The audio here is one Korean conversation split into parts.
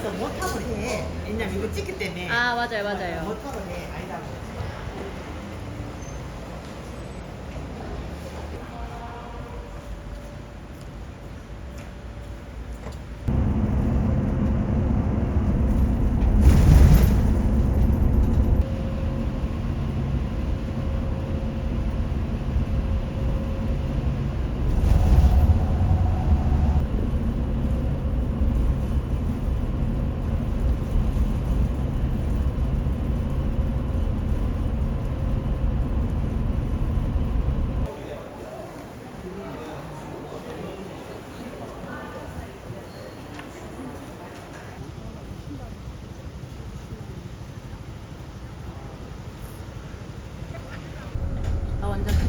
그래서 못하고 해. 왜냐면 이거 찍기 때문에. 아 맞아요 맞아요. 못하고 해. 아니다. 나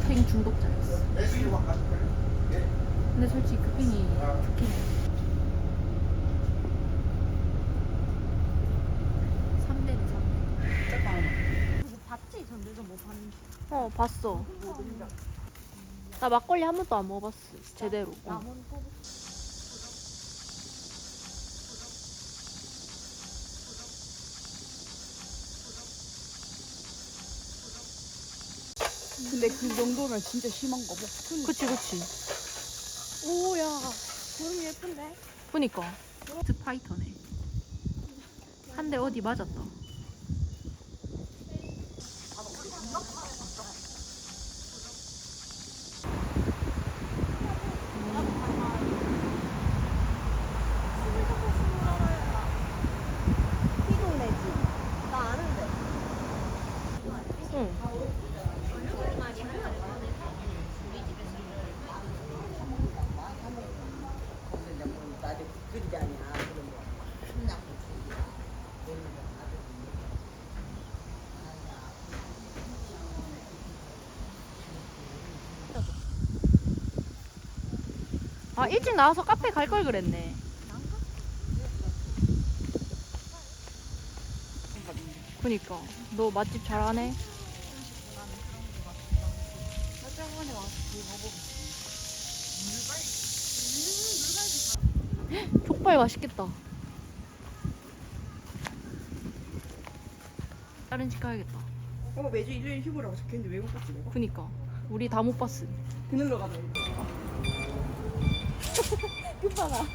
크팽 중독자였어. 근데 솔직히 크팽이 좋긴 해. 3대네 3대. 봤지? 전들도 못 봤는데. 어 봤어. 나 막걸리 한 번도 안 먹어봤어. 제대로. 어. 남은 거 근데 그 정도면 진짜 심한 거고. 그치 그치. 오야. 구름 예쁜데? 그니까. 스파이터네. 한 대 어디 맞았다. 피동네지. 나 아는데. 응. 나도 그리 아니야. 그런 거. 신나고. 아 일찍 나와서 카페 갈 걸 그랬네. 그니까 너 맛집 잘하네. 족발 맛있겠다. 다른 집 가야겠다. 어 매주 일요일 휴무라고 적혀있는데 왜못 봤지 내가? 그니까 우리 다 못 봤음. 그늘로 가자. 끝봐라.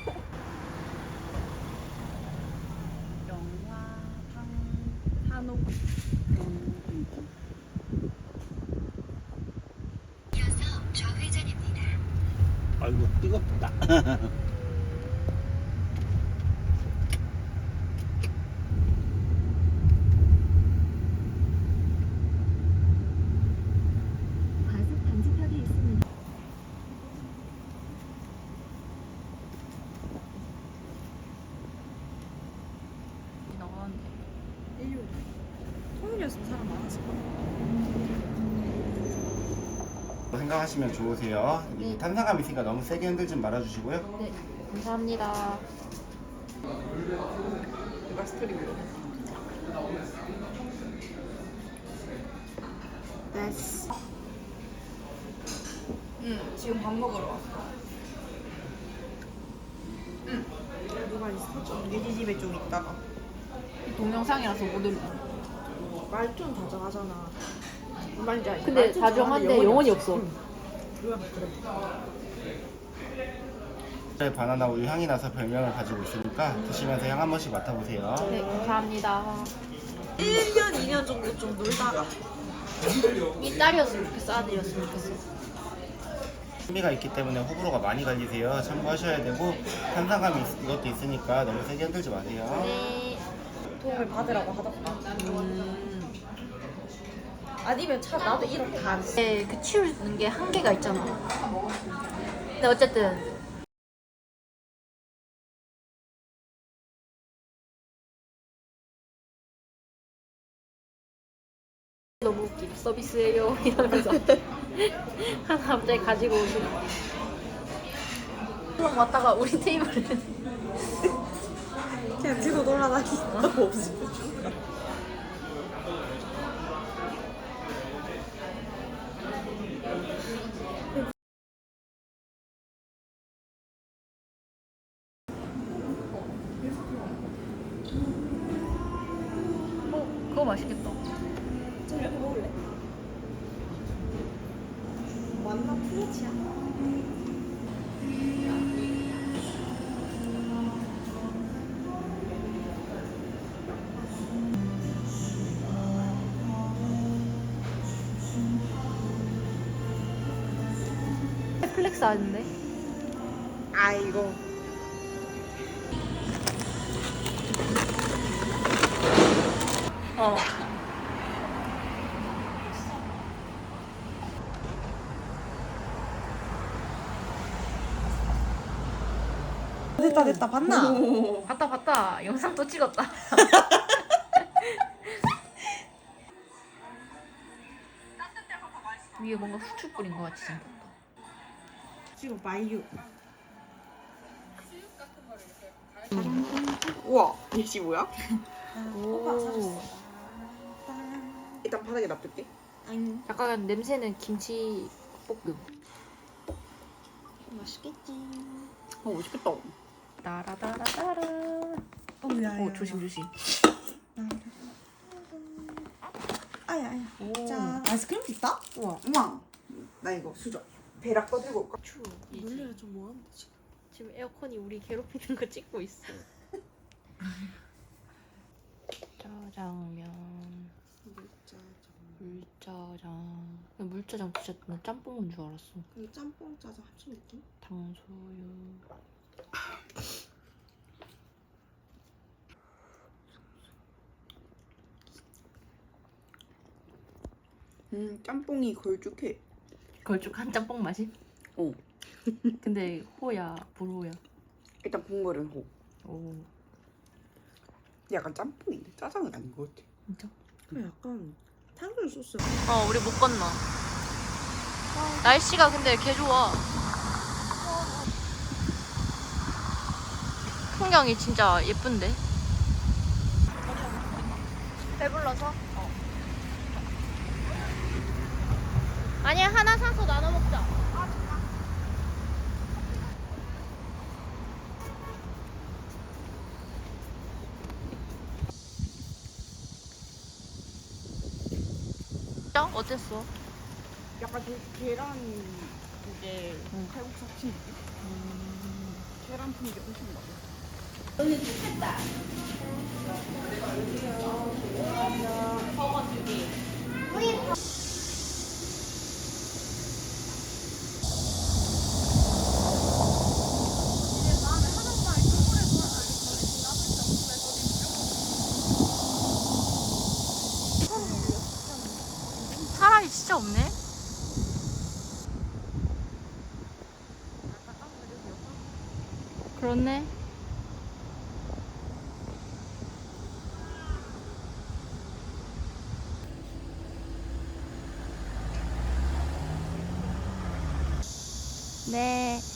영화상 한옥. 아이고 뜨겁다. 과속 방지턱이 있습니다. 나가는데. 일요일. 토요일이었으면 사람 많았을 거야. 생각하시면 좋으세요. 이 탄산감 있으니까 너무 세게 흔들지 말아주시고요. 네, 감사합니다. 됐어. 응 지금 밥 먹으러 왔어. 응. 누가 있어? 예지 집에 좀 있다가. 동영상이라서 못 올려. 말 좀 다정하잖아. 말인지 알지? 근데 다정한데 영혼이 없어. 그래. 네, 바나나 우유 향이 나서 별명을 가지고 있으니까 드시면서 향 한 번씩 맡아보세요. 네, 감사합니다. 1년 2년 정도 좀 놀다가. 이 딸이었으면 좋겠어, 아들이었으면 좋겠어. 흥미가 있기 때문에 호불호가 많이 갈리세요. 참고하셔야 되고 탄산감이 있- 이것도 있으니까 너무 세게 흔들지 마세요. 네. 도움을 받으라고 하던가. 아니면 차 나도 이렇게 안 써. 네, 그 치우는 게 한계가 있잖아. 근데 어쨌든 너무 웃기. 서비스예요 이러면서 하나 갑자기 가지고 오시는. 그럼 왔다가 우리 테이블에 그냥 들고 돌아다니. 너무 없어. 어, 그거 맛있겠다. 저 이렇게 먹을래? 완나 프레치야. 플렉스 아닌데? 아이고. 어. 됐다 됐다 봤나? 봤다 봤다. 영상 또 찍었다. 위에 뭔가 후추 뿌린 것 같이 생겼다. 지금 마이유. 우와 얘지 뭐야? 오. 일단 바닥에 놔둘게. 약간 냄새는 김치 볶음. 맛있겠지. 어 맛있겠다. 따라따라따라. 어야. 오 조심 조심. 아야 아야. 오. 자 아이스크림도 있다? 우와. 우와. 나 이거 수저. 배락 꺼들고 올까? 추. 놀래가 좀 뭐하는데 지금. 지금 에어컨이 우리 괴롭히는 거 찍고 있어. 짜장면, 물짜장. 물짜장 진짜 나 짬뽕인 줄 알았어. 그 짬뽕 짜장 합친 느낌? 당소유. 음 짬뽕이 걸쭉해. 걸쭉한 짬뽕 맛이? 어. 근데 호야, 불호야. 일단 국물은 호. 오, 약간 짬뽕인데 짜장은 아닌 것 같아. 진짜? 그 약간 탕수육 소스. 어, 우리 못 건너. 날씨가 근데 개 좋아. 풍경이 진짜 예쁜데? 배불러서? 어. 아니야, 하나 사서 나눠 먹자. 진짜? 어땠어? 약간 좀 계란 이제 응. 칼국수 같은 느낌? 계란 푼게 훨씬 나아. 사람이 그렇네. 네.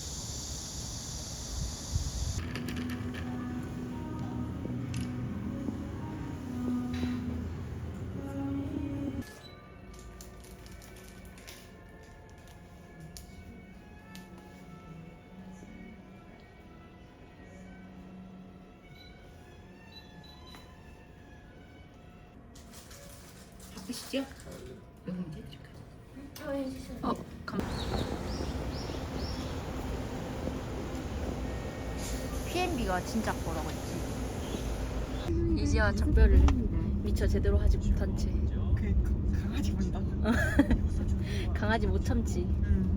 바쁘시죠? 어, 감. PNB가 진짜 뭐라고 했지? 이지아 작별을 미처 제대로 하지 못한 채 그 강아지 본다. 강아지 못 참지. 음.